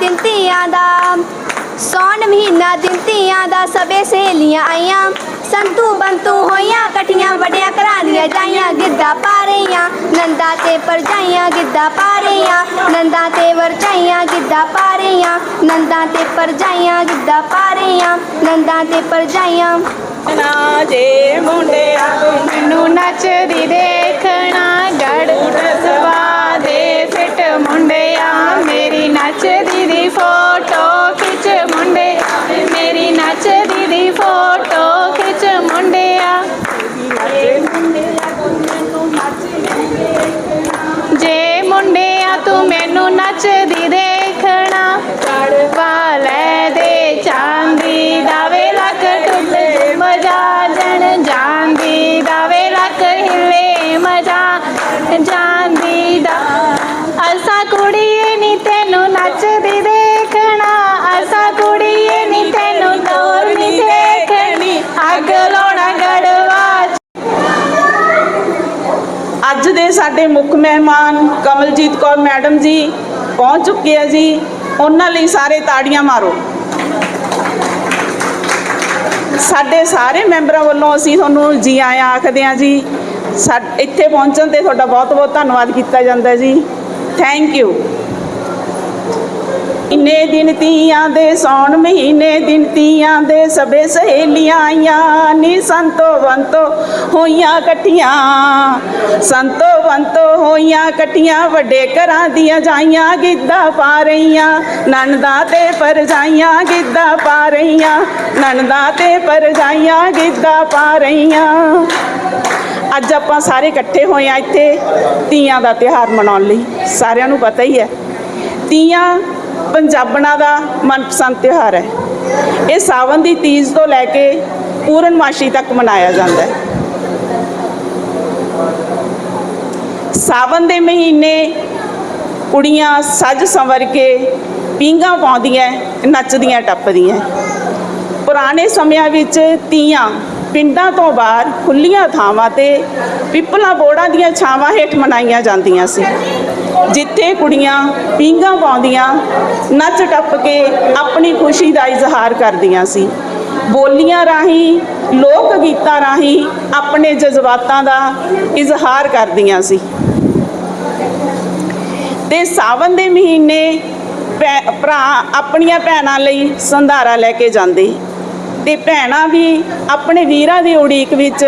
ਦਿਨ ਧੀਆਂ ਦਾ ਸੌਣ ਮਹੀਨਾ ਦਿਨ ਧੀਆਂ ਦਾ ਸਭੇ ਸਹੇਲੀਆਂ ਆਈਆਂ। ਸੰਤੂ ਬੰਤੂ ਹੋਈਆਂ ਇਕੱਠੀਆਂ ਵੱਡਿਆਂ ਘਰਾਂ ਦੀਆਂ ਜਾਈਆਂ ਗਿੱਧਾ ਪਾ ਰਹੀਆਂ। ਨੰਦਾ ਤੇ ਪਰਜਾਈਆਂ ਗਿੱਧਾ ਪਾ ਰਹੀਆਂ। ਨੰਦਾ ਤੇ ਵਰਜਾਈਆਂ ਗਿੱਧਾ ਪਾ ਰਹੀਆਂ। ਨੰਦਾ ਤੇ ਪਰਜਾਈਆਂ ਗਿੱਧਾ ਪਾ ਰਹੀਆਂ। ਨੰਦਾ ਤੇ ਪਰਜਾਈਆਂ। ਨਾ ਜੇ ਮੁੰਡਿਆ ਮੈਨੂੰ ਨੱਚਦੀ ਦੇਖਣਾ ਗੜ ਸਵਾ ਨੱਚਦੀ ਦੇਖਣਾ ਕੜਵਾ ਲੈ ਦੇ, ਚਾਂਦੀ ਦਾ ਵੇ ਲੱਕ ਟੁੱਟ ਮਜਾ ਜਣ ਜਾਂਦੀ ਦਾ ਵੇ ਲੱਕ ਹਿੱਲੇ ਮਜਾ, ਜਾਂਦੀ ਦਾ, ਅਸਾ ਕੁੜੀਏ ਨੀ ਤੈਨੂੰ ਨੱਚਦੀ ਦੇਖਣਾ, ਅਸਾ ਕੁੜੀਏ ਨੀ ਤੈਨੂੰ ਦੌਰ ਨੀ ਦੇਖਣੀ, ਅੱਗ ਲਾਉਣਾ ਗੜਵਾ ਅੱਜ ਦੇ ਸਾਡੇ ਮੁੱਖ ਮਹਿਮਾਨ ਕਮਲਜੀਤ ਕੌਰ ਮੈਡਮ ਜੀ ਪਹੁੰਚ ਚੁੱਕੇ ਆ ਜੀ। ਉਹਨਾਂ ਲਈ ਸਾਰੇ ਤਾੜੀਆਂ ਮਾਰੋ। ਸਾਡੇ ਸਾਰੇ ਮੈਂਬਰਾਂ ਵੱਲੋਂ ਅਸੀਂ ਤੁਹਾਨੂੰ ਜੀ ਆਇਆਂ ਆਖਦੇ ਹਾਂ ਜੀ, ਸਾ, ਇੱਥੇ ਪਹੁੰਚਣ ਤੇ ਤੁਹਾਡਾ ਬਹੁਤ ਬਹੁਤ ਧੰਨਵਾਦ ਕੀਤਾ ਜਾਂਦਾ ਜੀ। ਥੈਂਕ ਯੂ ਇੰਨੇ ਦਿਨ ਤੀਆਂ ਦੇ ਸੌਣ ਮਹੀਨੇ ਦਿਨ ਤੀਆਂ ਦੇ ਸਭੇ ਸਹੇਲੀਆਂ ਆਈਆਂ ਨੀ ਸੰਤੋ ਬੰਤੋ ਹੋਈਆਂ ਇਕੱਠੀਆਂ ਸੰਤੋ ਬੰਤੋ ਹੋਈਆਂ ਇਕੱਠੀਆਂ ਵੱਡੇ ਘਰਾਂ ਦੀਆਂ ਜਾਈਆਂ ਗਿੱਧਾ ਪਾ ਰਹੀਆਂ ਨਨਦਾ ਤੇ ਪਰਜਾਈਆਂ ਗਿੱਧਾ ਪਾ ਰਹੀਆਂ ਨਨਦਾ ਤੇ ਪਰਜਾਈਆਂ ਗਿੱਧਾ ਪਾ ਰਹੀਆਂ। ਅੱਜ ਆਪਾਂ ਸਾਰੇ ਇਕੱਠੇ ਹੋਏ ਆ ਇੱਥੇ ਤੀਆਂ ਦਾ ਤਿਉਹਾਰ ਮਨਾਉਣ ਲਈ, ਸਾਰਿਆਂ ਨੂੰ ਪਤਾ ਹੀ ਹੈ। ਤੀਆਂ ਪੰਜਾਬਣਾਂ ਦਾ ਮਨਪਸੰਦ ਤਿਉਹਾਰ ਹੈ। ਇਹ ਸਾਵਣ ਦੀ ਤੀਜ ਤੋਂ ਲੈ ਕੇ ਪੂਰਨਮਾਸ਼ੀ ਤੱਕ ਮਨਾਇਆ ਜਾਂਦਾ ਹੈ। ਸਾਵਣ ਦੇ ਮਹੀਨੇ ਕੁੜੀਆਂ ਸੱਜ ਸੰਵਰ ਕੇ ਪੀਂਘਾਂ ਪਾਉਂਦੀਆਂ, ਨੱਚਦੀਆਂ, ਟੱਪਦੀਆਂ ਪੁਰਾਣੇ ਸਮਿਆਂ ਵਿੱਚ ਤੀਆਂ ਪਿੰਡਾਂ ਤੋਂ ਬਾਹਰ ਖੁੱਲੀਆਂ ਥਾਵਾਂ ਤੇ ਪਿੱਪਲਾਂ ਬੋੜਾਂ ਦੀਆਂ ਛਾਵਾਂ ਹੇਠ ਮਨਾਈਆਂ ਜਾਂਦੀਆਂ ਸੀ। ਜਿੱਥੇ ਕੁੜੀਆਂ ਪੀਂਘਾਂ ਪਾਉਂਦੀਆਂ, ਨੱਚ ਟੱਪ ਕੇ ਆਪਣੀ ਖੁਸ਼ੀ ਦਾ ਇਜ਼ਹਾਰ ਕਰਦੀਆਂ ਸੀ। ਬੋਲੀਆਂ ਰਾਹੀਂ, ਲੋਕ ਗੀਤਾਂ ਰਾਹੀਂ ਆਪਣੇ ਜਜ਼ਬਾਤਾਂ ਦਾ ਇਜ਼ਹਾਰ ਕਰਦੀਆਂ ਸੀ। ਤੇ ਸਾਵਨ ਦੇ ਮਹੀਨੇ ਭੈ- ਭਰਾ ਆਪਣੀਆਂ ਭੈਣਾਂ ਲਈ ਸੰਧਾਰਾ ਲੈ ਕੇ ਜਾਂਦੇ। ਤੇ ਭੈਣਾਂ ਵੀ ਆਪਣੇ ਵੀਰਾਂ ਦੀ ਉਡੀਕ ਵਿੱਚ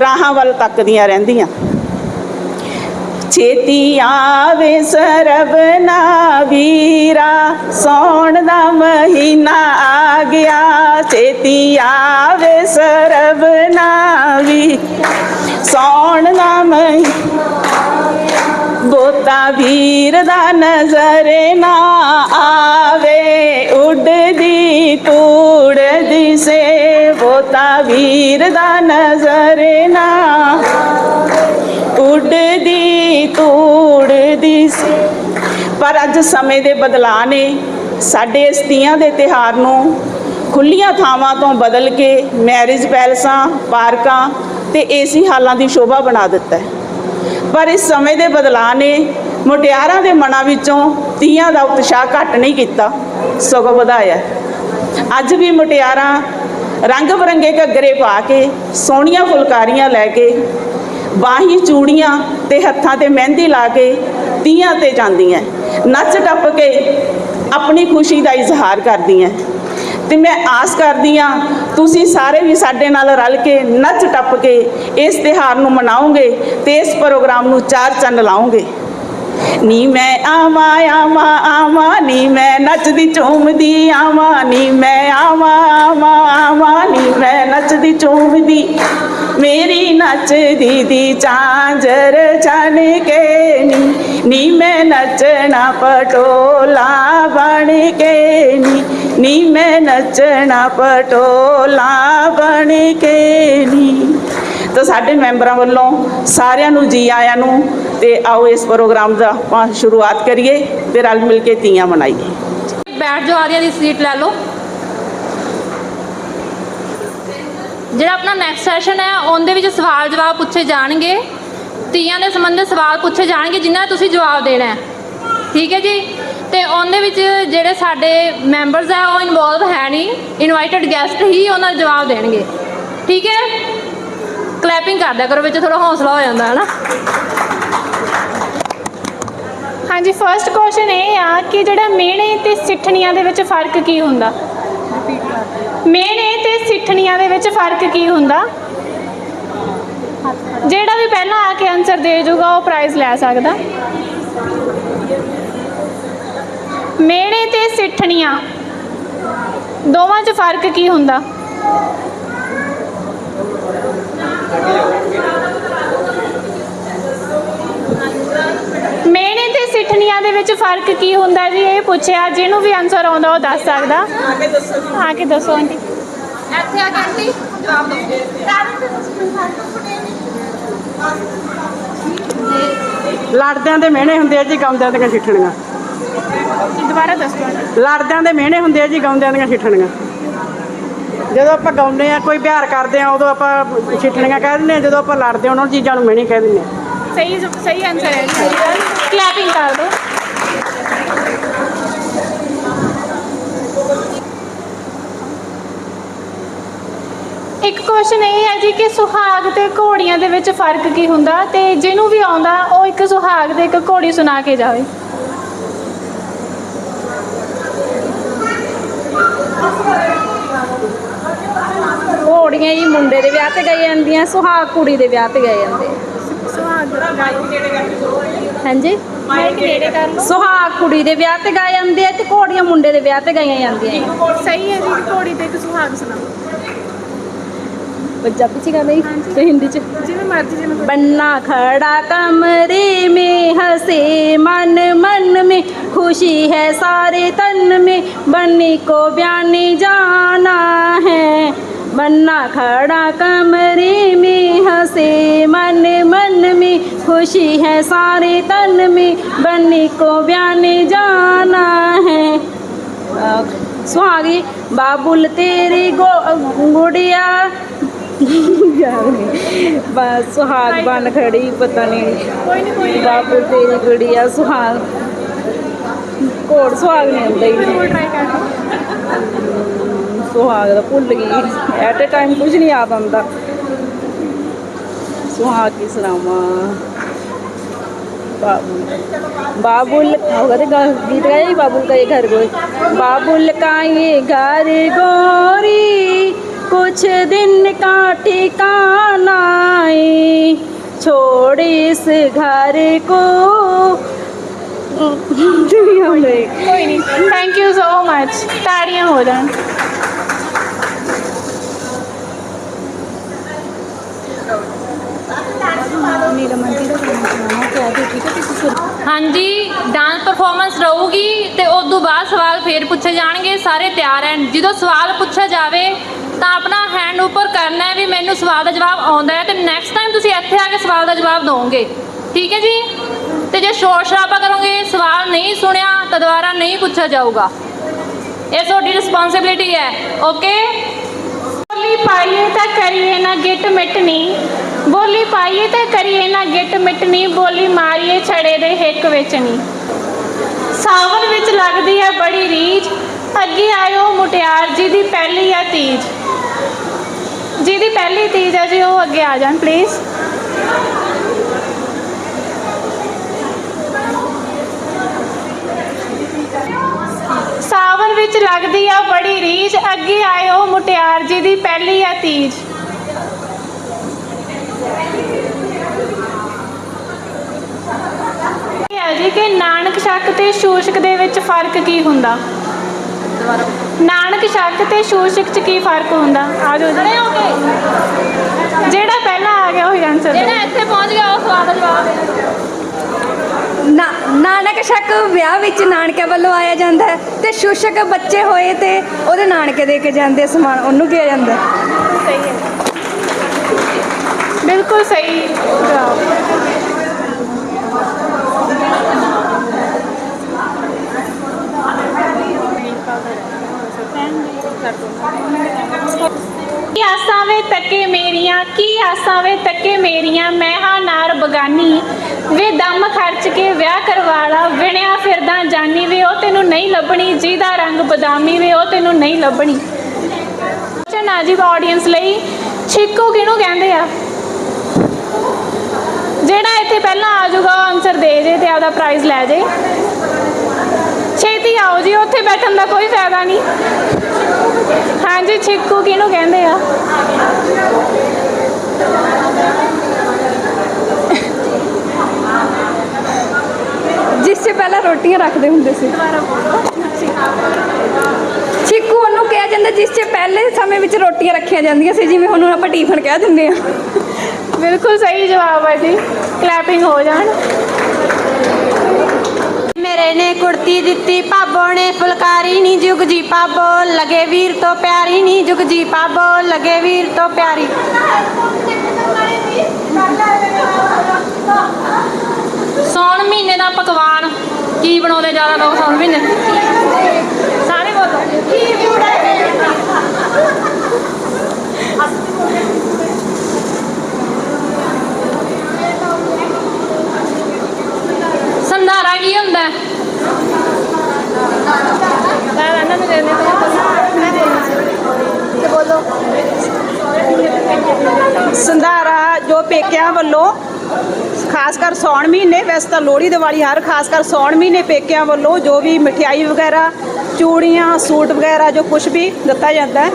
ਰਾਹਾਂ ਵੱਲ ਤੱਕਦੀਆਂ ਰਹਿੰਦੀਆਂ। ਛੇਤੀ ਆਵੇ ਸਰਬਨਾ ਵੀਰਾ ਸੌਣ ਦਾ ਮਹੀਨਾ ਆ ਗਿਆ। ਛੇਤੀ ਆਵੇ ਸਰਬਨਾ ਵੀ ਸੌਣ ਦਾ ਮਹੀਨਾ। ਗੋਤਾ ਵੀਰ ਦਾ ਨਜ਼ਰ ਨਾ ਆਵੇ, ਉੱਡਦੀ ਤੂੜਦੀ ਸੇ। ਗੋਤਾ ਵੀਰ ਦਾ ਨਜ਼ਰ ਨਾ ਉੱਡਦੀ, ਤੂੜਦੀ ਸੇ। ਪਰ ਅੱਜ ਸਮੇਂ ਦੇ ਬਦਲਾਅ ਨੇ ਸਾਡੇ ਇਸ ਤੀਆਂ ਦੇ ਤਿਹਾਰ ਨੂੰ ਖੁੱਲੀਆਂ ਥਾਵਾਂ ਤੋਂ ਬਦਲ ਕੇ ਮੈਰਿਜ ਪੈਲਸਾਂ, ਪਾਰਕਾਂ ਤੇ ਏਸੀ ਹਾਲਾਂ ਦੀ ਸ਼ੋਭਾ ਬਣਾ ਦਿੱਤਾ ਪਰ ਇਸ ਸਮੇਂ ਦੇ ਬਦਲਾਅ ਨੇ ਮੁਟਿਆਰਾਂ ਦੇ ਮਨਾਂ ਵਿੱਚੋਂ ਤੀਆਂ ਦਾ ਉਤਸ਼ਾਹ ਘਟ ਨਹੀਂ ਕੀਤਾ, ਸਗੋਂ ਵਧਾਇਆ ਅੱਜ ਵੀ ਮੁਟਿਆਰਾਂ ਰੰਗ ਬਰੰਗੇ ਘੱਗਰੇ ਪਾ ਕੇ ਸੋਹਣੀਆਂ ਫੁਲਕਾਰੀਆਂ ਲੈ ਕੇ ਬਾਹੀ ਚੂੜੀਆਂ ਤੇ ਹੱਥਾਂ ਤੇ ਮਹਿੰਦੀ ਲਾ ਕੇ ਤੀਆਂ ਤੇ ਜਾਂਦੀਆਂ ਨੱਚ ਟੱਪ ਕੇ ਆਪਣੀ ਖੁਸ਼ੀ ਦਾ ਇਜ਼ਹਾਰ ਕਰਦੀਆਂ ਤੇ ਮੈਂ ਆਸ ਕਰਦੀ ਆ ਤੁਸੀਂ ਸਾਰੇ ਵੀ ਸਾਡੇ ਨਾਲ ਰਲ ਕੇ ਨੱਚ ਟੱਪ ਕੇ ਇਸ ਤਿਹਾਰ ਨੂੰ ਮਨਾਓਗੇ ਤੇ ਇਸ ਪ੍ਰੋਗਰਾਮ ਨੂੰ ਚਾਰ ਚੰਨ ਲਾਓਗੇ। ਨੀ ਮੈਂ ਆਵਾਂ ਆਵਾਂ ਆਵਾਂ, ਨੀ ਮੈਂ ਨੱਚਦੀ ਝੂਮਦੀ, ਆਵਾਂ, ਨੀ ਮੈਂ ਆਵਾਂ ਆਵਾਂ ਆਵਾਂ, ਨੀ ਮੈਂ ਨੱਚਦੀ ਝੂਮਦੀ। ਮੇਰੀ ਨੱਚਦੀ ਦੀ ਚਾਂਜਰ ਛਨ ਕੇ ਨੀ ਨੀ ਮੈਂ ਨੱਚਣਾ ਪਟੋਲਾ ਬਣ ਕੇ ਨੀ ਨੀ ਮੈਂ ਨੱਚਣਾ ਪਟੋਲਾ ਬਣ ਕੇ ਨੀ। ਤਾਂ ਸਾਡੇ ਮੈਂਬਰਾਂ ਵੱਲੋਂ ਸਾਰਿਆਂ ਨੂੰ, ਜੀ ਆਇਆਂ ਨੂੰ ਤੇ ਆਓ ਇਸ ਪ੍ਰੋਗਰਾਮ ਦਾ ਆਪਾਂ ਸ਼ੁਰੂਆਤ ਕਰੀਏ ਤੇ ਰਲ ਮਿਲ ਕੇ ਤੀਆਂ ਮਨਾਈਏ। ਬੈਠ ਜਾਓ ਆਰੀਆ ਦੀ ਸੀਟ ਲੈ ਲਓ। ਜਿਹੜਾ ਆਪਣਾ ਨੈਕਸਟ ਸੈਸ਼ਨ ਹੈ, ਉਹਦੇ ਵਿੱਚ ਸਵਾਲ ਜਵਾਬ ਪੁੱਛੇ ਜਾਣਗੇ। ਤੀਆਂ ਦੇ ਸੰਬੰਧਿਤ ਸਵਾਲ ਪੁੱਛੇ ਜਾਣਗੇ, ਜਿਨ੍ਹਾਂ ਦਾ ਤੁਸੀਂ ਜਵਾਬ ਦੇਣਾ ਹੈ। ਠੀਕ ਹੈ ਜੀ? ਤੇ ਤੇ ਉਹਦੇ ਵਿੱਚ ਜਿਹੜੇ ਸਾਡੇ ਮੈਂਬਰਸ ਆ, ਉਹ ਇਨਵੋਲਵ ਹੈ ਨਹੀਂ। ਇਨਵਾਈਟਡ ਗੈਸਟ ਹੀ ਉਹਨਾਂ ਦਾ ਜਵਾਬ ਦੇਣਗੇ। ਠੀਕ ਹੈ? ਕਲੈਪਿੰਗ ਕਰਦਿਆ ਕਰੋ, ਵਿੱਚ ਥੋੜਾ ਹੌਸਲਾ ਹੋ ਜਾਂਦਾ ਹੈ ਨਾ ਹਾਂਜੀ ਫਰਸਟ ਕੁਐਸਚਨ ਇਹ ਆ ਕਿ ਜਿਹੜਾ ਮਿਹਣੇ ਤੇ ਸਿੱਠਣੀਆਂ ਦੇ ਵਿੱਚ ਫ਼ਰਕ ਕੀ ਹੁੰਦਾ? ਮਿਹਣੇ ਤੇ ਸਿੱਠਣੀਆਂ ਦੇ ਵਿੱਚ ਫ਼ਰਕ ਕੀ ਹੁੰਦਾ? ਜਿਹੜਾ ਵੀ ਪਹਿਲਾਂ ਆ ਕੇ ਆਨਸਰ ਦੇ ਜਾਊਗਾ ਉਹ ਪ੍ਰਾਈਜ਼ ਲੈ ਸਕਦਾ। ਮਿਹਣੇ ਤੇ ਸਿੱਠਣੀਆਂ, ਦੋਵਾਂ 'ਚ ਫ਼ਰਕ ਕੀ ਹੁੰਦਾ? ਮਿਹਣੇ ਤੇ ਸਿੱਠਣੀਆਂ ਦੇ ਵਿੱਚ ਫ਼ਰਕ ਕੀ ਹੁੰਦਾ ਜੀ? ਇਹ ਪੁੱਛਿਆ ਜਿਹਨੂੰ ਵੀ ਆਨਸਰ ਆਉਂਦਾ ਉਹ ਦੱਸ ਸਕਦਾ। ਆ ਕੇ ਦੱਸੋ ਜੀ ਆ ਕੇ ਦੱਸੋ ਆਂਟੀ। ਇੱਥੇ ਆ ਕੇ ਆਂਟੀ ਜਵਾਬ ਦਿਓ। ਲੜਦਿਆਂ ਦੇ ਮਿਹਣੇ ਹੁੰਦੇ ਆ ਜੀ ਗਾਉਂਦਿਆਂ ਦੀਆਂ ਸਿੱਠਣੀਆਂ। ਦੁਬਾਰਾ ਦੱਸੋ। ਲੜਦਿਆਂ ਦੇ ਮਿਹਣੇ ਹੁੰਦੇ ਆ ਜੀ ਗਾਉਂਦਿਆਂ ਦੀਆਂ ਸਿੱਠਣੀਆਂ। ਜਦੋਂ ਆਪਾਂ ਗਾਉਂਦੇ ਆ ਕੋਈ ਪਿਆਰ ਕਰਦੇ ਆ ਉਦੋਂ ਆਪਾਂ ਸਿੱਠਣੀਆਂ ਕਹਿ ਦਿੰਦੇ ਆ ਜਦੋਂ ਆਪਾਂ ਲੜਦੇ ਆ ਉਹਨਾਂ ਚੀਜ਼ਾਂ ਨੂੰ ਮਿਹਣੇ ਕਹਿ ਦਿੰਦੇ ਆ ਸਹੀ ਸਹੀ ਆਨਸਰ ਹੈ ਜੀ। ਕਲੈਪਿੰਗ ਕਰ ਦਿਓ ਇੱਕ ਕੁਐਸਚਨ ਇਹ ਹੈ ਜੀ ਕਿ ਸੁਹਾਗ ਤੇ ਘੋੜੀਆਂ ਦੇ ਵਿੱਚ ਫ਼ਰਕ ਕੀ ਹੁੰਦਾ ਤੇ ਜਿਹਨੂੰ ਵੀ ਆਉਂਦਾ, ਉਹ ਇੱਕ ਸੁਹਾਗ ਤੇ ਇੱਕ ਘੋੜੀ ਸੁਣਾ ਕੇ ਜਾਵੇ। ਘੋੜੀਆਂ ਜੀ ਮੁੰਡੇ ਦੇ ਵਿਆਹ ਤੇ ਗਏ ਜਾਂਦੀਆਂ ਸੁਹਾਗ ਕੁੜੀ ਦੇ ਵਿਆਹ ਤੇ ਗਏ ਜਾਂਦੇ ਸੁਹਾਗ ਹਾਂਜੀ ਮਾਈਕ ਨੇੜੇ ਕਰ ਲਓ ਸੁਹਾਗ ਕੁੜੀ ਦੇ ਵਿਆਹ ਤੇ ਗਾਏ ਜਾਂਦੇ ਆ ਤੇ ਘੋੜੀਆਂ ਮੁੰਡੇ ਦੇ ਵਿਆਹ ਤੇ ਗਾਈਆਂ ਜਾਂਦੀਆਂ ਜੀ। ਸਹੀ ਹੈ ਜੀ ਘੋੜੀ ਤੇ ਇੱਕ ਸੁਹਾਗ ਸੁਣਾਓ ਪੰਜਾਬੀ ਚ ਗਾਣਾ ਜੀ ਤੇ ਹਿੰਦੀ ਚ ਜਿਵੇਂ ਮਰਜ਼ੀ ਜਿਹਨੂੰ बन्ना खड़ा कमरे में हंसे मन मन में खुशी है सारे तन में बन्नी को ब्याने जाना है मन्ना खड़ा कमरे में हंसे, मन मन में खुशी है सारे तन में। बन्नी को बयान जाना है। सुहागी, बाबुल तेरी गो, गुड़िया। बस, सुहाग बन खड़ी, पता नहीं। बाबुल तेरी गुड़िया, सुहाग। कोट सुहाग नहीं ਸੁਹਾਗ ਦਾ ਭੁੱਲ ਗਈ ਐਟ ਅ ਟਾਈਮ ਕੁਝ ਨਹੀਂ ਯਾਦ ਆਉਂਦਾ ਸੁਹਾਗ ਕੀ ਸੁਣਾਵਾਂ बाबुल बाबुल होगा तो गा- गीत गाया ही बाबुल का ये घर गोरी बाबुल का ये घर गोरी कुछ दिन का ठिकाना है छोड़ इस घर को ਕੋਈ ਨਹੀਂ ਥੈਂਕ ਯੂ ਸੋ ਮਚ ਤਾੜੀਆਂ ਹੋ ਜਾਣ ਹਾਂਜੀ ਡਾਂਸ ਪਰਫਾਰਮੈਂਸ ਰਹੂਗੀ ਤੇ ਉਸ ਤੋਂ ਬਾਅਦ ਸਵਾਲ ਫੇਰ ਪੁੱਛੇ ਜਾਣਗੇ, ਸਾਰੇ ਤਿਆਰ ਹਨ ਜਦੋਂ ਸਵਾਲ ਪੁੱਛਿਆ ਜਾਵੇ, ਤਾਂ ਆਪਣਾ ਹੈਂਡ ਉੱਪਰ ਕਰਨਾ ਹੈ ਵੀ ਮੈਨੂੰ ਸਵਾਲ ਦਾ ਜਵਾਬ ਆਉਂਦਾ ਹੈ ਤੇ ਨੈਕਸਟ ਟਾਈਮ ਤੁਸੀਂ ਇੱਥੇ ਆ ਕੇ ਸਵਾਲ ਦਾ ਜਵਾਬ ਦਿਓਗੇ ਠੀਕ ਹੈ ਜੀ? ਤੇ ਜੇ ਸ਼ੋਰ ਸ਼ਰਾਬਾ ਕਰੋਗੇ, ਸਵਾਲ ਨਹੀਂ ਸੁਣਿਆ, ਤਾਂ ਦੁਬਾਰਾ ਨਹੀਂ ਪੁੱਛਿਆ ਜਾਊਗਾ। ਇਹ ਤੁਹਾਡੀ ਰਿਸਪੌਂਸਿਬਿਲਿਟੀ ਹੈ ਓਕੇ ਬੋਲੀ ਪਾਈਏ ਤਾਂ ਕਰੀਏ ਨਾ ਗਿੱਟ ਮਿਟਣੀ ਪਾਈਏ ਤੇ ਕਰੀਏ ਨਾ ਗਿੱਟ ਮਿਟਣੀ, ਬੋਲੀ ਮਾਰੀਏ ਛੜੇ ਦੇ ਹਿੱਕ ਵਿੱਚ ਨਹੀਂ ਸਾਵਨ ਵਿੱਚ ਲੱਗਦੀ ਹੈ ਬੜੀ ਰੀਝ, ਅੱਗੇ ਆਇਓ ਮੁਟਿਆਰ ਜੀ ਦੀ ਪਹਿਲੀ ਆ ਤੀਜ। ਜਿਹਦੀ ਪਹਿਲੀ ਤੀਜ ਹੈ ਜੀ, ਉਹ ਅੱਗੇ ਆ ਜਾਣ ਪਲੀਜ਼ ਸਾਵਨ ਵਿੱਚ ਲੱਗਦੀ ਆ ਬੜੀ ਰੀਝ, ਅੱਗੇ ਆਇਓ ਮੁਟਿਆਰ ਜੀ ਦੀ ਪਹਿਲੀ ਆ ਤੀਜ ਇਹ ਹੈ ਜੀ ਕਿ ਨਾਨਕ ਸ਼ੱਕ ਤੇ ਸ਼ੂਸ਼ਕ ਦੇ ਵਿੱਚ ਫ਼ਰਕ ਕੀ ਹੁੰਦਾ? ਨਾਨਕ ਸ਼ੱਕ ਤੇ ਸ਼ੂਸ਼ਕ ਚ ਕੀ ਫ਼ਰਕ ਹੁੰਦਾ? ਆ ਜਾਓ ਜੀ। ਜਿਹੜਾ ਪਹਿਲਾਂ ਆ ਗਿਆ ਉਹੀ ਆਨਸਰ ਜਿਹੜਾ ਇੱਥੇ ਪਹੁੰਚ ਗਿਆ ਉਹ ਸਵਾਲ ਦਾ ਜਵਾਬ ਦੇ ਨਾ ਨਾਨਕ ਸ਼ੱਕ ਵਿਆਹ ਵਿੱਚ ਨਾਨਕੇ ਵੱਲੋਂ ਆਇਆ ਜਾਂਦਾ ਹੈ ਤੇ ਸ਼ੁਸ਼ਕ ਬੱਚੇ ਹੋਏ ਤੇ ਉਹਦੇ ਨਾਨਕੇ ਦੇ ਕੇ ਜਾਂਦੇ ਸਮਾਨ ਉਹਨੂੰ ਕਿਹਾ ਜਾਂਦਾ। ਸਹੀ ਹੈ। ਬਿਲਕੁਲ ਸਹੀ ਜਵਾਬ। ਕੀ ਆਸਾਂ ਵੇ ਤੱਕੇ ਮੇਰੀਆਂ, ਕੀ ਆਸਾਂ ਵੇ ਤੱਕੇ ਮੇਰੀਆਂ, ਮੈਂ ਹਾਂ ਨਾਰ ਬਗਾਨੀ। ਵੇ ਦਮ ਖਰਚ ਕੇ ਵਿਆਹ ਕਰਵਾ ਵਿਣਿਆ ਫਿਰਦਾ ਜਾਨੀ ਵੇ, ਉਹ ਤੈਨੂੰ ਨਹੀਂ ਲੱਭਣੀ, ਜਿਹਦਾ ਰੰਗ ਬਦਾਮੀ ਵੇ, ਉਹ ਤੈਨੂੰ ਨਹੀਂ ਲੱਭਣੀ। ਚਨਾ ਜੀ ਆਡੀਅנס ਲਈ ਛਿੱਕੂ ਕਿਹਨੂੰ ਕਹਿੰਦੇ ਆ? ਜਿਹੜਾ ਇੱਥੇ ਪਹਿਲਾਂ ਆ ਜਾਊਗਾ ਆਨਸਰ ਦੇ ਜੇ ਤੇ ਆਪਦਾ ਪ੍ਰਾਈਜ਼ ਲੈ ਜੇ। ਛੇਤੀ ਆਓ ਜੀ, ਉੱਥੇ ਬੈਠਣ ਦਾ ਕੋਈ ਫਾਇਦਾ ਨਹੀਂ। ਹਾਂਜੀ, ਛਿੱਕੂ ਕਿਹਨੂੰ ਕਹਿੰਦੇ ਆ? ਜਿਸ 'ਚ ਪਹਿਲਾਂ ਰੋਟੀਆਂ ਰੱਖਦੇ ਹੁੰਦੇ ਸੀ। ਚਿੱਕੂ ਉਹਨੂੰ ਕਿਹਾ ਜਾਂਦਾ ਜਿਸ 'ਚ ਪਹਿਲੇ ਸਮੇਂ ਵਿੱਚ ਰੋਟੀਆਂ ਰੱਖੀਆਂ ਜਾਂਦੀਆਂ ਸੀ, ਜਿਵੇਂ ਹੁਣ ਆਪਾਂ ਟਿਫਨ ਕਹਿ ਦਿੰਦੇ ਆ। ਬਿਲਕੁਲ ਸਹੀ ਜਵਾਬ ਹੈ ਜੀ। ਕਲੈਪਿੰਗ ਹੋ ਜਾਣ। ਮੇਰੇ ਨੇ ਕੁੜਤੀ ਦਿੱਤੀ ਭਾਬੋ ਨੇ ਫੁਲਕਾਰੀ ਨੀ ਜੁਗ ਜੀ ਭਾਬੋ, ਲਗੇ ਵੀਰ ਤੋਂ ਪਿਆਰੀ ਨੀ ਜੁਗ ਜੀ ਭਾਬੋ, ਲਗੇ ਵੀਰ ਤੋਂ ਪਿਆਰੀ। ਸੌਣ ਮਹੀਨੇ ਦਾ ਪਕਵਾਨ, ਕੀ ਬਣਾਉਂਦੇ ਜ਼ਿਆਦਾ ਲੋਕ ਸੌਣ ਮਹੀਨੇ? ਸਾਰੇ ਬੋਲੋ। ਸੰਧਾਰਾ ਕੀ ਹੁੰਦਾ ਹੈ? ਮੈਂ ਇਹਨਾਂ ਨੂੰ ਦੇ ਤੇ ਬੋਲੋ ਸੰਧਾਰਾ ਜੋ ਪੇਕਿਆਂ ਵੱਲੋਂ ਖਾਸ ਕਰ ਸੌਣ ਮਹੀਨੇ ਵੈਸੇ ਤਾਂ ਲੋਹੜੀ ਦੀਵਾਲੀ ਹਰ ਖਾਸ ਕਰ ਸੌਣ ਮਹੀਨੇ ਪੇਕਿਆਂ ਵੱਲੋਂ ਜੋ ਵੀ ਮਠਿਆਈ ਵਗੈਰਾ ਚੂੜੀਆਂ ਸੂਟ ਵਗੈਰਾ ਜੋ ਕੁਝ ਵੀ ਦਿੱਤਾ ਜਾਂਦਾ ਹੈ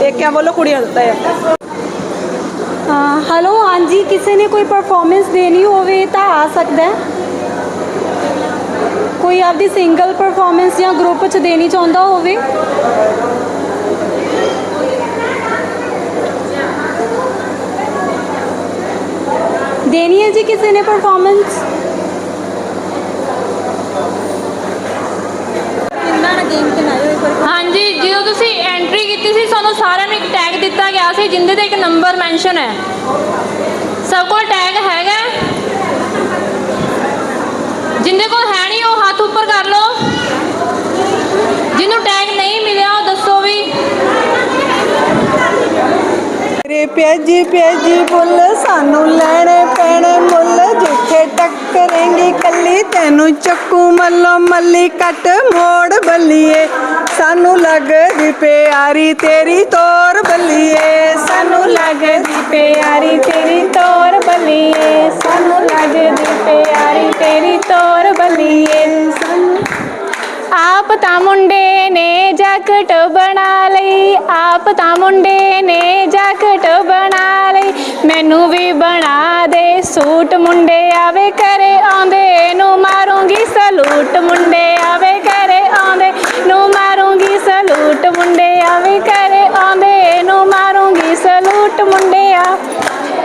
ਪੇਕਿਆਂ ਵੱਲੋਂ ਕੁੜੀਆਂ ਨੂੰ ਦਿੱਤਾ ਜਾਂਦਾ ਹੈ ਹੈਲੋ ਹਾਂਜੀ ਕਿਸੇ ਨੇ ਕੋਈ ਪਰਫਾਰਮੈਂਸ ਦੇਣੀ ਹੋਵੇ ਤਾਂ ਆ ਸਕਦਾ ਹੈ ਕੋਈ ਆਪਦੀ ਸਿੰਗਲ ਪਰਫਾਰਮੈਂਸ ਜਾਂ ਗਰੁੱਪ 'ਚ ਦੇਣੀ ਚਾਹੁੰਦਾ ਹੋਵੇ? ਦੇਣੀ ਹੈ ਜੀ ਕਿਸੇ ਨੇ ਪਰਫਾਰਮੈਂਸ ਹਾਂਜੀ ਜਦੋਂ ਤੁਸੀਂ ਐਂਟਰੀ ਕੀਤੀ ਸੀ ਤੁਹਾਨੂੰ ਸਾਰਿਆਂ ਨੂੰ ਇੱਕ ਟੈਗ ਦਿੱਤਾ ਗਿਆ ਸੀ ਜਿੰਦੇ ਤੇ ਇੱਕ ਨੰਬਰ ਮੈਂਸ਼ਨ ਹੈ। ਸਭ ਕੋਲ ਟੈਗ ਹੈਗਾ ਹੈ? ਕੋਲ ਹੈ ਨਹੀਂ, ਉਹ ਹੱਥ ਉੱਪਰ ਕਰ ਲਓ। ਜਿਹਨੂੰ ਟੈਗ ਨਹੀਂ ਮਿਲਿਆ, ਉਹ ਦੱਸੋ ਵੀ। ਰੇ ਪਿਆਜੀ ਪਿਆਜੀ ਬੁੱਲ, ਸਾਨੂੰ ਲੈਣੇ ਪੈਣੇ ਮੁੱਲ। ਜਿੱਥੇ ਟੱਕਰੇਂਗੀ ਕੱਲੀ, ਤੈਨੂੰ ਚੱਕੂ ਮੱਲੋ ਮੱਲੀ ਕੱਟ ਮੋੜ ਬੱਲੀਏ। ਸਾਨੂੰ ਲੱਗਦੀ ਪਿਆਰੀ ਤੇਰੀ ਤੋਰ ਬੱਲੀਏ। ਸਾਨੂੰ ਲੱਗਦੀ ਪਿਆਰੀ ਤੇਰੀ ਤੋਰ ਬੱਲੀਏ। ਸਾਨੂੰ ਲੱਗਦੀ ਪਿਆਰੀ ਤੇਰੀ ਤੋਰ ਬੱਲੀਏ। ਆਪ ਤਾਂ ਮੁੰਡੇ ਨੇ ਜੈਕਟ ਬਣਾ ਲਈ, ਆਪ ਤਾਂ ਮੁੰਡੇ ਨੇ ਜੈਕਟ ਬਣਾ ਲਈ। ਮੈਨੂੰ ਵੀ ਬਣਾ ਦੇ ਸੂਟ ਮੁੰਡੇ, ਆਵੇ ਕਰੇ ਆਉਂਦੇ ਨੂੰ ਮਾਰੂੰਗੀ ਸਲੂਟ ਮੁੰਡੇ, ਆਵੇ ਕਰੇ ਆਉਂਦੇ ਨੂੰ ਮਾਰੂੰਗੀ ਸਲੂਟ ਮੁੰਡੇ, ਆਵੇ ਕਰੇ ਆਉਂਦੇ ਨੂੰ ਮਾਰੂੰਗੀ ਸਲੂਟ ਮੁੰਡੇ ਮੁੰਡਿਆ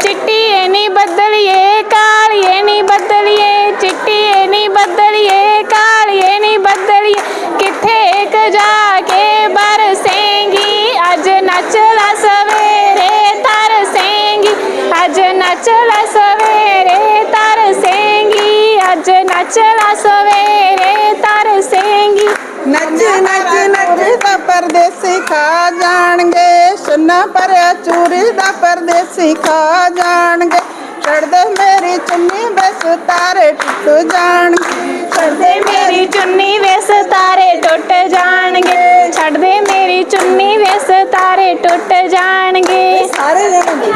ਚਿੱਟੀਏ ਨਹੀਂ ਬਦਲੀਏ, ਕਾਲੀਏ ਨਹੀਂ ਬਦਲੀਏ, ਚਿੱਟੀਏ ਨਹੀਂ ਬਦਲੀਏ, ਕਾਲੀਏ ਨਹੀਂ ਬਦਲੀਏ। ਕਿੱਥੇ ਕ ਜਾ ਕੇ ਬਰਸੇਂਗੀ ਅੱਜ ਨੱਚ ਲੈ ਸਵੇਰੇ ਤਰਸੇਂਗੀ ਅੱਜ ਨੱਚ ਲੈ ਸਵੇਰੇ ਤਰਸੇਂਗੀ ਅੱਜ ਨੱਚ ਲੈ ਸਵੇਰੇ ਤਰਸੇਂਗੀ ਨੱਚ ਨੱਚ ਨੱਚ ਦਾ ਪਰਦੇਸੀ ਖਾ ਜਾਣਗੇ, ਸੁਨਾ ਭਰਿਆ ਚੂਰੀ ਦਾ ਪਰਦੇਸੀ ਖਾ ਜਾਣਗੇ ਛੱਡਦੇ ਮੇਰੀ ਚੁੰਨੀ ਬਸ ਤਾਰੇ ਟੁੱਟ ਜਾਣਗੇ ਛੱਡਦੇ ਮੇਰੀ ਚੁੰਨੀ ਵੇ ਸਤਾਰੇ ਟੁੱਟ ਜਾਣਗੇ ਛੱਡਦੇ ਮੇਰੀ ਚੁੰਨੀ ਵੇ ਸਤਾਰੇ ਟੁੱਟ ਜਾਣਗੇ ਸਾਰੇ ਜਣੇ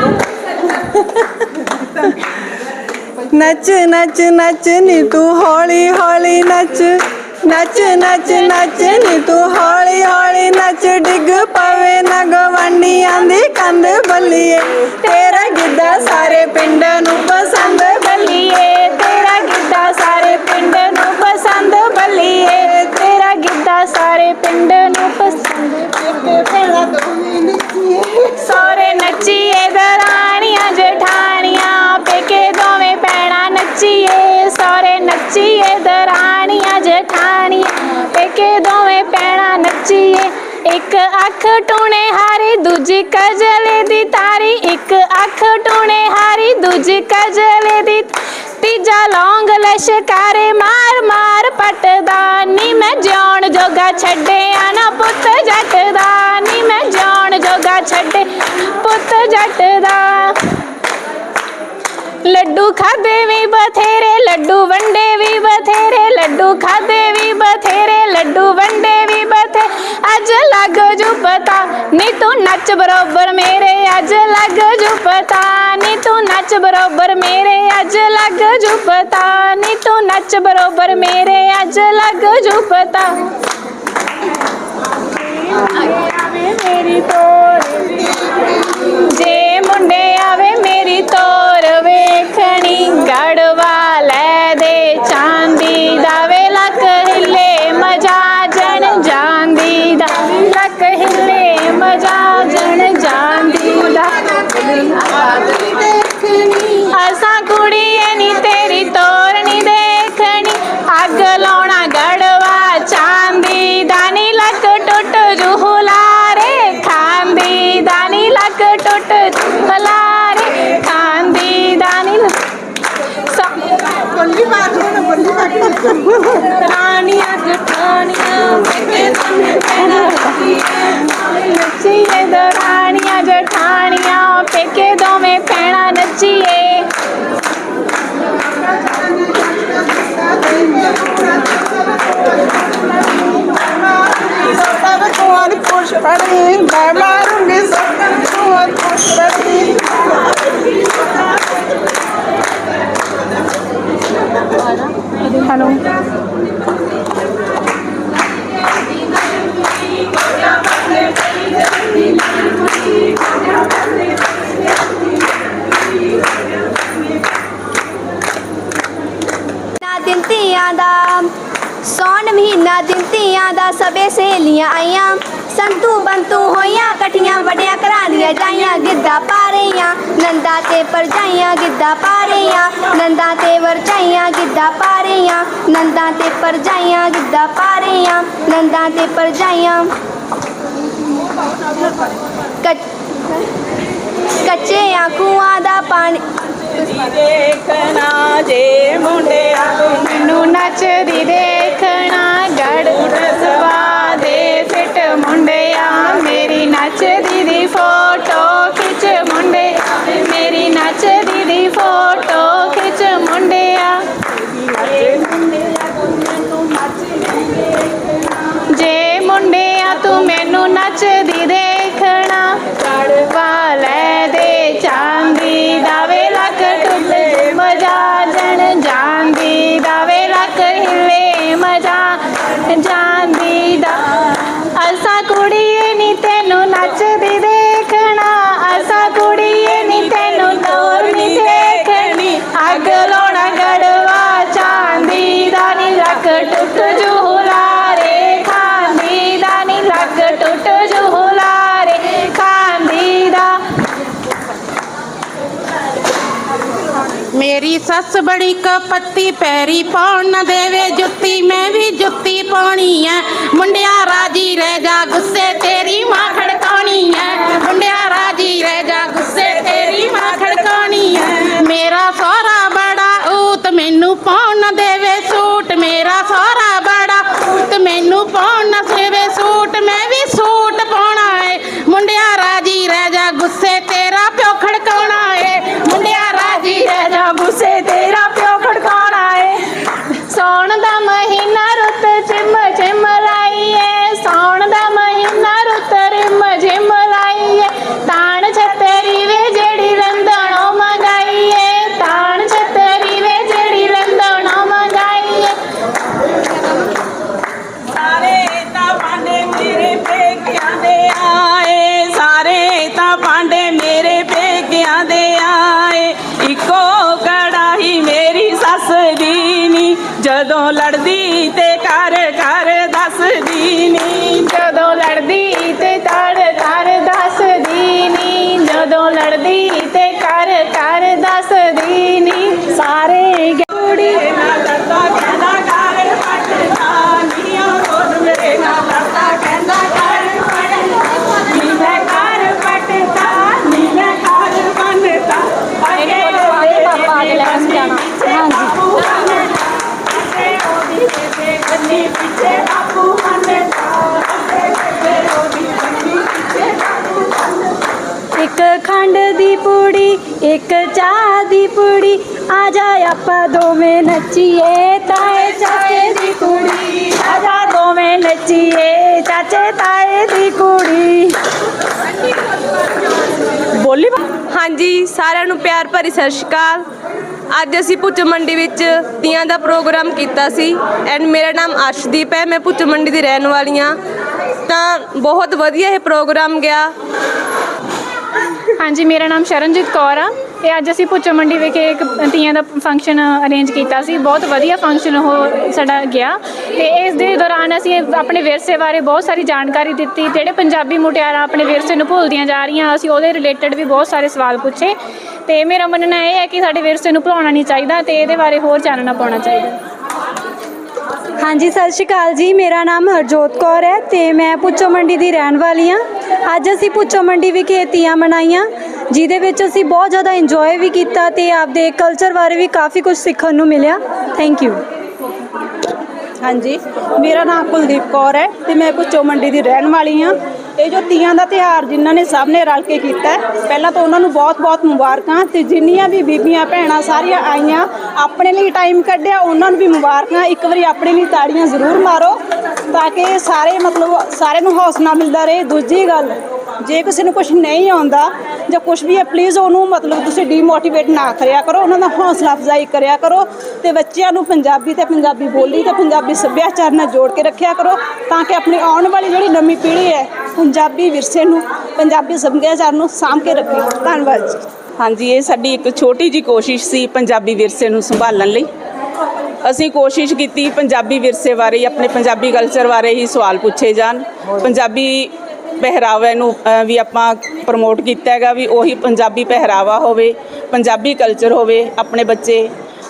ਨੱਚ ਨੱਚ ਨੱਚ ਨੀ ਤੂੰ ਹੌਲੀ ਹੌਲੀ ਨੱਚ ਨੱਚ ਨੱਚ ਨੱਚ ਨੀ ਤੂੰ ਹੌਲੀ ਹੌਲੀ ਗਵੰਡੀਆਂ ਦੀ ਦੂਜੀ ਕਜਲੇ ਦੀ ਤਾਰੀ, ਇੱਕ ਅੱਖ ਟੂਣੇ ਹਾਰੀ, ਦੂਜੀ ਕਜਲੇ ਦੀ ਤੀਜਾ ਲੌਂਗ ਲਸ਼ਕਾਰੇ ਮਾਰ ਮਾਰ ਪਟਦਾ ਨੀ ਮੈਂ ਜਿਉਣ ਜੋਗਾ, ਛੱਡਿਆ ਨਾ ਪੁੱਤ ਜੱਟ ਦਾ ਨੀ ਮੈਂ ਜਿਉਣ ਜੋਗਾ, ਛੱਡੇ ਪੁੱਤ ਜੱਟ ਦਾ ਲੱਡੂ ਖਾਦੇ ਵੀ ਬਥੇਰੇ ਲੱਡੂ ਵੰਡੇ ਵੀ ਬਥੇਰੇ ਲੱਡੂ ਖਾਦੇ ਵੀ ਬਥੇਰੇ ਲੱਡੂ ਵੰਡੇ ਵੀ ਬਥੇ ਅੱਜ ਲੱਗ ਜੂ ਪਤਾ ਨੀ ਤੂੰ ਨੱਚ ਬਰੋਬਰ ਮੇਰੇ ਅੱਜ ਲੱਗ ਜੂ ਪਤਾ ਨੀ ਤੂੰ ਨੱਚ ਬਰੋਬਰ ਮੇਰੇ ਅੱਜ ਲੱਗ ਜੂ ਪਤਾ ਨੀ ਤੂੰ ਨੱਚ ਬਰੋਬਰ ਮੇਰੇ ਅੱਜ ਲੱਗ ਜੂ ਪਤਾ ਮੇਰੀ ਤੋਰ ਜੇ ਦਰਾਣੀਆਂ ਜਠਾਣੀਆਂ, ਪੇਕੇ ਦੋਵੇਂ ਪੈਣਾ ਨੱਚੀਏ। ਸਭ ਕੋਣ ਖੁਸ਼ ਬਣੀ, ਮੈਂ ਮਾਰੂੰਗੀ ਸਭ ਕੋਣ ਖੁਸ਼ ਸਭੇ ਸਹੇਲੀਆਂ ਆਈਆਂ। ਸੰਤੂ ਬੰਤੂ ਹੋਈਆਂ ਇਕੱਠੀਆਂ ਵੱਡਿਆਂ ਘਰਾਂ ਦੀਆਂ ਜਾਈਆਂ, ਗਿੱਧਾ ਪਾ ਰਹੀਆਂ। ਨੰਦਾ ਤੇ ਪਰਜਾਈਆਂ ਗਿੱਧਾ ਪਾ ਰਹੀਆਂ। ਨੰਦਾ ਤੇ ਵਰਜਾਈਆਂ ਗਿੱਧਾ ਪਾ ਰਹੀਆਂ। ਨੰਦਾ ਤੇ ਪਰਜਾਈਆਂ ਗਿੱਧਾ ਪਾ ਰਹੀਆਂ। ਨੰਦਾ ਤੇ ਪਰਜਾਈਆਂ ਕੱਚੇ ਆਖੂਆਂ ਦਾ ਪਾਣੀ। ਦੇਖਣਾ ਜੇ ਮੁੰਡਿਆ ਮੈਨੂੰ ਨੱਚਦੀ ਦੇਖਣਾ ਸੱਸ ਬੜੀ ਕਪੱਤੀ ਪੈਰੀ ਪਾਉਣ ਨਾ ਦੇਵੇ ਜੁੱਤੀ, ਮੈਂ ਵੀ ਜੁੱਤੀ ਪਾਉਣੀ ਐ। ਮੁੰਡਿਆ ਰਾਜੀ ਰਹਿ ਜਾ ਗੁੱਸੇ, ਤੇਰੀ ਮਾਂ ਖੜਕਾਉਣੀ ਐ। ਮੁੰਡਿਆ ਰਾਜੀ ਰਹਿ ਜਾ ਗੁੱਸੇ, ਤੇਰੀ ਮਾਂ ਖੜਕਾਉਣੀ ਐ। ਮੇਰਾ ਸੋਹਰਾ ਬੜਾ ਊਤ, ਮੈਨੂੰ ਪਾਉਣ ਨਾ ਦੇਵੇ ਸੌਣ ਪੂੜੀ ਆ ਜਾ ਆਪਾਂ ਦੋਵੇਂ ਨੱਚੀਏ। ਤਾਏ ਚਾਚੇ ਦੀ ਕੁੜੀ ਆ ਜਾ ਦੋਵੇਂ ਨੱਚੀਏ। ਚਾਚੇ ਤਾਏ ਦੀ ਕੁੜੀ। ਬੋਲੀ ਹਾਂਜੀ ਸਾਰਿਆਂ ਨੂੰ ਪਿਆਰ ਭਰੀ ਸਤਿ ਸ਼੍ਰੀ ਅਕਾਲ। ਅੱਜ ਅਸੀਂ ਪੁੱਚ ਮੰਡੀ ਵਿੱਚ ਤੀਆਂ ਦਾ ਪ੍ਰੋਗਰਾਮ ਕੀਤਾ ਸੀ। ਐਂਡ ਮੇਰਾ ਨਾਮ ਅਰਸ਼ਦੀਪ ਹੈ ਮੈਂ ਪੁੱਚ ਮੰਡੀ ਦੀ ਰਹਿਣ ਵਾਲੀ ਹਾਂ। ਤਾਂ ਬਹੁਤ ਵਧੀਆ ਇਹ ਪ੍ਰੋਗਰਾਮ ਗਿਆ। ਹਾਂਜੀ ਮੇਰਾ ਨਾਮ ਸ਼ਰਨਜੀਤ ਕੌਰ ਆ। ਤੇ ਅੱਜ ਅਸੀਂ ਪੁੱਚੋ ਮੰਡੀ ਵਿਖੇ ਇੱਕ ਤੀਆਂ ਦਾ ਫੰਕਸ਼ਨ ਅਰੇਂਜ ਕੀਤਾ ਸੀ। ਬਹੁਤ ਵਧੀਆ ਫੰਕਸ਼ਨ ਉਹ ਸਾਡਾ ਗਿਆ। ਤੇ ਇਸ ਦੇ ਦੌਰਾਨ ਅਸੀਂ ਆਪਣੇ ਵਿਰਸੇ ਬਾਰੇ ਬਹੁਤ ਸਾਰੀ ਜਾਣਕਾਰੀ ਦਿੱਤੀ। ਜਿਹੜੇ ਪੰਜਾਬੀ ਮੁਟਿਆਰਾਂ ਆਪਣੇ ਵਿਰਸੇ ਨੂੰ ਭੁੱਲਦੀਆਂ ਜਾ ਰਹੀਆਂ, ਅਸੀਂ ਉਹਦੇ ਰਿਲੇਟਡ ਵੀ ਬਹੁਤ ਸਾਰੇ ਸਵਾਲ ਪੁੱਛੇ। ਤੇ ਮੇਰਾ ਮੰਨਣਾ ਇਹ ਹੈ ਕਿ ਸਾਡੇ ਵਿਰਸੇ ਨੂੰ ਭੁਲਾਉਣਾ ਨਹੀਂ ਚਾਹੀਦਾ ਤੇ ਇਹਦੇ ਬਾਰੇ ਹੋਰ ਜਾਣਨਾ ਪਾਉਣਾ ਚਾਹੀਦਾ। ਹਾਂਜੀ, ਸਤਿ ਸ਼੍ਰੀ ਅਕਾਲ ਜੀ। ਮੇਰਾ ਨਾਮ ਹਰਜੋਤ ਕੌਰ ਹੈ ਤੇ ਮੈਂ ਪੁੱਚੋ ਮੰਡੀ ਦੀ ਰਹਿਣ ਵਾਲੀ ਹਾਂ। ਅੱਜ ਅਸੀਂ ਪੁੱਛੋ ਮੰਡੀ ਵਿਖੇ ਤੀਆਂ ਮਨਾਈਆਂ, ਜਿਹਦੇ ਵਿੱਚ ਅਸੀਂ ਬਹੁਤ ਜ਼ਿਆਦਾ ਇੰਜੋਏ ਵੀ ਕੀਤਾ ਤੇ ਆਪਦੇ ਕਲਚਰ ਬਾਰੇ ਵੀ ਕਾਫੀ ਕੁਝ ਸਿੱਖਣ ਨੂੰ ਮਿਲਿਆ। ਥੈਂਕ ਯੂ ਹਾਂਜੀ, ਮੇਰਾ ਨਾਮ ਕੁਲਦੀਪ ਕੌਰ ਹੈ ਤੇ ਮੈਂ ਪੁੱਛੋ ਮੰਡੀ ਦੀ ਰਹਿਣ ਵਾਲੀ ਹਾਂ। ਇਹ ਜੋ ਤੀਆਂ ਦਾ ਤਿਹਾਰ ਜਿਨ੍ਹਾਂ ਨੇ ਸਭ ਨੇ ਰਲ ਕੇ ਕੀਤਾ ਪਹਿਲਾਂ ਤਾਂ ਉਹਨਾਂ ਨੂੰ ਬਹੁਤ-ਬਹੁਤ ਮੁਬਾਰਕਾਂ ਤੇ ਜਿੰਨੀਆਂ ਵੀ ਬੀਬੀਆਂ, ਭੈਣਾਂ ਸਾਰੀਆਂ ਆਈਆਂ, ਆਪਣੇ ਲਈ ਟਾਈਮ ਕੱਢਿਆ, ਉਹਨਾਂ ਨੂੰ ਵੀ ਮੁਬਾਰਕਾਂ। ਇੱਕ ਵਾਰੀ ਆਪਣੇ ਲਈ ਤਾੜੀਆਂ ਜ਼ਰੂਰ ਮਾਰੋ ਤਾਂ ਕਿ ਸਾਰੇ ਮਤਲਬ, ਸਾਰਿਆਂ ਨੂੰ ਹੌਸਲਾ ਮਿਲਦਾ ਰਹੇ। ਦੂਜੀ ਗੱਲ, ਜੇ ਕਿਸੇ ਨੂੰ ਕੁਝ ਨਹੀਂ ਆਉਂਦਾ ਜਾਂ ਕੁਝ ਵੀ ਹੈ ਪਲੀਜ਼ ਉਹਨੂੰ ਮਤਲਬ ਤੁਸੀਂ ਡੀਮੋਟੀਵੇਟ ਨਾ ਕਰਿਆ ਕਰੋ, ਉਹਨਾਂ ਦਾ ਹੌਸਲਾ ਅਫਜ਼ਾਈ ਕਰਿਆ ਕਰੋ ਤੇ ਬੱਚਿਆਂ ਨੂੰ ਪੰਜਾਬੀ ਤੇ ਪੰਜਾਬੀ ਬੋਲੀ ਤੇ ਪੰਜਾਬੀ ਸੱਭਿਆਚਾਰ ਨਾਲ ਜੋੜ ਕੇ ਰੱਖਿਆ ਕਰੋ ਤਾਂ ਕਿ ਆਪਣੀ ਆਉਣ ਵਾਲੀ ਜਿਹੜੀ ਨਵੀਂ ਪੀੜ੍ਹੀ ਹੈ, ਪੰਜਾਬੀ ਵਿਰਸੇ ਨੂੰ, ਪੰਜਾਬੀ ਸੱਭਿਆਚਾਰ ਨੂੰ ਸਾਂਭ ਕੇ ਰੱਖੇ। ਧੰਨਵਾਦ ਜੀ। ਹਾਂਜੀ, ਇਹ ਸਾਡੀ ਇੱਕ ਛੋਟੀ ਜੀ ਕੋਸ਼ਿਸ਼ ਸੀ ਪੰਜਾਬੀ ਵਿਰਸੇ ਨੂੰ ਸੰਭਾਲਣ ਲਈ। ਅਸੀਂ ਕੋਸ਼ਿਸ਼ ਕੀਤੀ ਪੰਜਾਬੀ ਵਿਰਸੇ ਬਾਰੇ, ਆਪਣੇ ਪੰਜਾਬੀ ਕਲਚਰ ਬਾਰੇ ਹੀ ਸਵਾਲ ਪੁੱਛੇ ਜਾਣ। ਪੰਜਾਬੀ ਪਹਿਰਾਵੇ ਨੂੰ ਅ, ਵੀ ਆਪਾਂ ਪ੍ਰਮੋਟ ਕੀਤਾ ਹੈਗਾ ਵੀ ਉਹੀ ਪੰਜਾਬੀ ਪਹਿਰਾਵਾ ਹੋਵੇ ਪੰਜਾਬੀ ਕਲਚਰ ਹੋਵੇ ਆਪਣੇ ਬੱਚੇ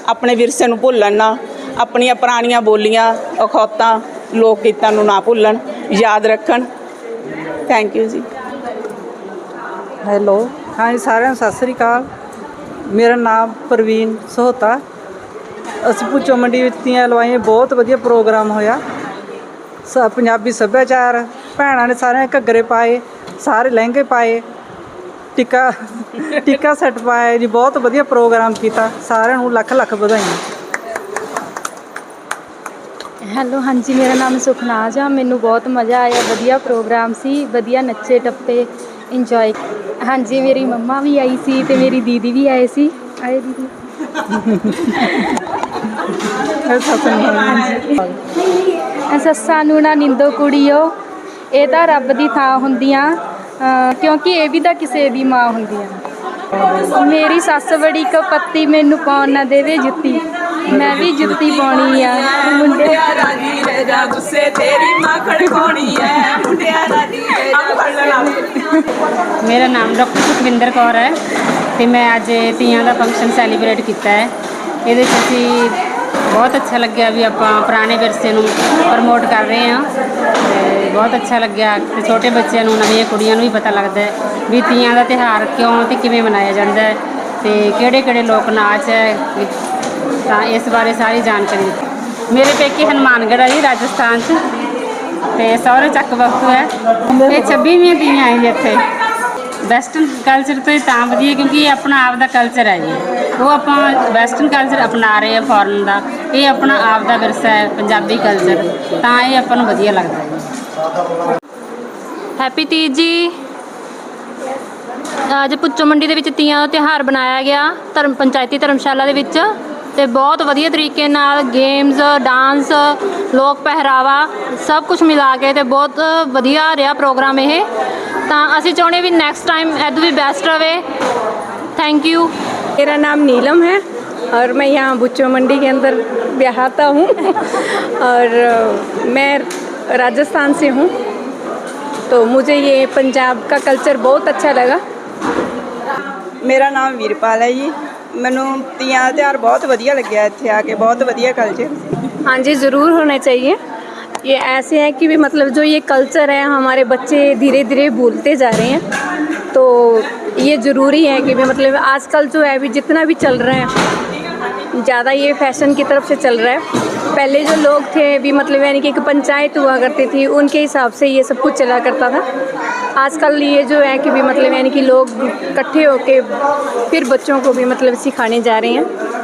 ਆਪਣੇ ਵਿਰਸੇ ਨੂੰ ਭੁੱਲਣ ਨਾ ਆਪਣੀਆਂ ਪੁਰਾਣੀਆਂ ਬੋਲੀਆਂ ਅਖੌਤਾਂ ਲੋਕ ਗੀਤਾਂ ਨੂੰ ਨਾ ਭੁੱਲਣ ਯਾਦ ਰੱਖਣ। ਥੈਂਕ ਯੂ ਜੀ। ਹੈਲੋ ਹਾਂਜੀ ਸਾਰਿਆਂ ਨੂੰ ਸਤਿ ਸ੍ਰੀ ਅਕਾਲ। ਮੇਰਾ ਨਾਮ ਪ੍ਰਵੀਨ ਸਹੋਤਾ। ਅਸੀਂ ਪੁੱਚੋ ਮੰਡੀ ਵਿੱਚ ਤੀਆਂ ਲਵਾਈਆਂ ਬਹੁਤ ਵਧੀਆ ਪ੍ਰੋਗਰਾਮ ਹੋਇਆ। ਸ ਪੰਜਾਬੀ ਸੱਭਿਆਚਾਰ ਭੈਣਾਂ ਨੇ ਸਾਰਿਆਂ ਨੇ ਘੱਗਰੇ ਪਾਏ ਸਾਰੇ ਲਹਿੰਗੇ ਪਾਏ ਟਿੱਕਾ ਟਿੱਕਾ ਸੈੱਟ ਪਾਇਆ ਜੀ ਬਹੁਤ ਵਧੀਆ ਪ੍ਰੋਗਰਾਮ ਕੀਤਾ ਸਾਰਿਆਂ ਨੂੰ ਲੱਖ ਲੱਖ ਵਧਾਈਆਂ। ਹੈਲੋ ਹਾਂਜੀ ਮੇਰਾ ਨਾਮ ਸੁਖਨਾਜ ਆ ਮੈਨੂੰ ਬਹੁਤ ਮਜ਼ਾ ਆਇਆ ਵਧੀਆ ਪ੍ਰੋਗਰਾਮ ਸੀ ਵਧੀਆ ਨੱਚੇ ਟੱਪੇ ਇੰਜੋਏ ਹਾਂਜੀ ਮੇਰੀ ਮੰਮਾ ਵੀ ਆਈ ਸੀ ਤੇ ਮੇਰੀ ਦੀਦੀ ਵੀ ਆਏ ਸੀ। ਆਏ ਦੀਦੀ। ਸੱਸਾਂ ਨੂੰ ਨਾ ਨਿੰਦੋ ਕੁੜੀਓ। ਇਹ ਤਾਂ ਰੱਬ ਦੀ ਥਾਂ ਹੁੰਦੀਆਂ ਕਿਉਂਕਿ ਇਹ ਵੀ ਤਾਂ ਕਿਸੇ ਦੀ ਮਾਂ ਹੁੰਦੀਆਂ। ਮੇਰੀ ਸੱਸ ਬੜੀ ਕਪੱਤੀ ਮੈਨੂੰ ਪਾਉਣ ਨਾ ਦੇਵੇ ਜੁੱਤੀ। ਮੈਂ ਵੀ ਜੁੱਤੀ ਪਾਉਣੀ ਆ। ਮੁੰਡੇ ਰਾਜੀ ਰਹਿ ਜਾ ਗੁੱਸੇ ਤੇਰੀ ਮਾਂ ਖੜਕਾਉਣੀ ਹੈ ਮੁੰਡਿਆ ਰਾਜੀ ਰਹਿ ਜਾ ਮੇਰਾ ਨਾਮ ਡਾਕਟਰ ਸੁਖਵਿੰਦਰ ਕੌਰ ਹੈ ਤੇ ਮੈਂ ਅੱਜ ਤੀਆਂ ਦਾ ਫੰਕਸ਼ਨ ਸੈਲੀਬ੍ਰੇਟ ਕੀਤਾ ਹੈ। ਇਹਦੇ 'ਚ ਅਸੀਂ ਬਹੁਤ ਅੱਛਾ ਲੱਗਿਆ ਵੀ ਆਪਾਂ ਪੁਰਾਣੇ ਵਿਰਸੇ ਨੂੰ ਪ੍ਰਮੋਟ ਕਰ ਰਹੇ ਹਾਂ। ਬਹੁਤ ਅੱਛਾ ਲੱਗਿਆ ਤੇ ਛੋਟੇ ਬੱਚਿਆਂ ਨੂੰ, ਨਵੀਆਂ ਕੁੜੀਆਂ ਨੂੰ ਵੀ ਪਤਾ ਲੱਗਦਾ ਹੈ ਵੀ ਤੀਆਂ ਦਾ ਤਿਉਹਾਰ ਕਿਉਂ ਤੇ ਕਿਵੇਂ ਮਨਾਇਆ ਜਾਂਦਾ ਹੈ ਤੇ ਕਿਹੜੇ ਕਿਹੜੇ ਲੋਕ ਨਾਚ ਹੈ ਤਾਂ ਇਸ ਬਾਰੇ ਸਾਰੀ ਜਾਣਕਾਰੀ ਦਿੱਤੀ। ਮੇਰੇ ਪੇਕੇ ਹਨੂਮਾਨਗੜ੍ਹ ਆ ਜੀ, ਰਾਜਸਥਾਨ 'ਚ ਤੇ ਸਹੁਰੇ ਚੱਕ ਵਕਤ ਹੈ। ਇਹ 26ਵੀਂ ਤੀਆਂ ਹੈ ਇੱਥੇ। ਵੈਸਟਰਨ ਕਲਚਰ ਤੋਂ ਇਹ ਤਾਂ ਵਧੀਆ, ਕਿਉਂਕਿ ਇਹ ਆਪਣਾ ਆਪ ਦਾ ਕਲਚਰ ਹੈ ਜੀ। ਉਹ ਆਪਾਂ ਵੈਸਟਰਨ ਕਲਚਰ ਅਪਣਾ ਰਹੇ ਆ ਫੋਰਨ ਦਾ। ਇਹ ਆਪਣਾ ਆਪ ਦਾ ਵਿਰਸਾ ਹੈ, ਪੰਜਾਬੀ ਕਲਚਰ ਤਾਂ ਇਹ ਆਪਾਂ ਨੂੰ ਵਧੀਆ ਲੱਗਦਾ ਹੈ। ਹੈਪੀ ਤੀਜ ਜੀ ਅੱਜ ਪੁੱਚੋ ਮੰਡੀ ਦੇ ਵਿੱਚ ਤੀਆਂ ਦਾ ਤਿਉਹਾਰ ਬਣਾਇਆ ਗਿਆ ਧਰਮ ਪੰਚਾਇਤੀ ਧਰਮਸ਼ਾਲਾ ਦੇ ਵਿੱਚ ਤੇ ਬਹੁਤ ਵਧੀਆ ਤਰੀਕੇ ਨਾਲ ਗੇਮਸ ਡਾਂਸ ਲੋਕ ਪਹਿਰਾਵਾ ਸਭ ਕੁਝ ਮਿਲਾ ਕੇ ਤੇ ਬਹੁਤ ਵਧੀਆ ਰਿਹਾ ਪ੍ਰੋਗਰਾਮ ਇਹ ਤਾਂ ਅਸੀਂ ਚਾਹੁੰਦੇ ਵੀ ਨੈਕਸਟ ਟਾਈਮ ਐਦੋਂ ਵੀ ਬੈਸਟ ਰਵੇ ਥੈਂਕ ਯੂ मेरा नाम नीलम है और मैं यहाँ बुच्चो मंडी के अंदर ब्याहता हूँ और अ, मैं राजस्थान से हूँ तो मुझे ये पंजाब का कल्चर बहुत अच्छा लगा ਮੇਰਾ ਨਾਮ ਵੀਰਪਾਲ ਹੈ ਜੀ ਮੈਨੂੰ ਤੀਆਂ ਦਾ ਤਿਉਹਾਰ ਬਹੁਤ ਵਧੀਆ ਲੱਗਿਆ ਇੱਥੇ ਆ ਕੇ ਬਹੁਤ ਵਧੀਆ ਕਲਚਰ हाँ जी ज़रूर होना चाहिए ये ऐसे है कि भी मतलब जो ये कल्चर है हमारे बच्चे धीरे धीरे भूलते जा रहे हैं तो ये ज़रूरी है कि भी मतलब आजकल जो है भी जितना भी चल रहा है ज़्यादा ये फैशन की तरफ से चल रहा है पहले जो लोग थे, भी मतलब यानी कि एक पंचायत हुआ करती थी, उनके हिसाब से ये सब कुछ चला करता था। आजकल ये जो है कि भी मतलब यानी कि लोग इकट्ठे होके फिर बच्चों को भी मतलब सिखाने जा रहे हैं।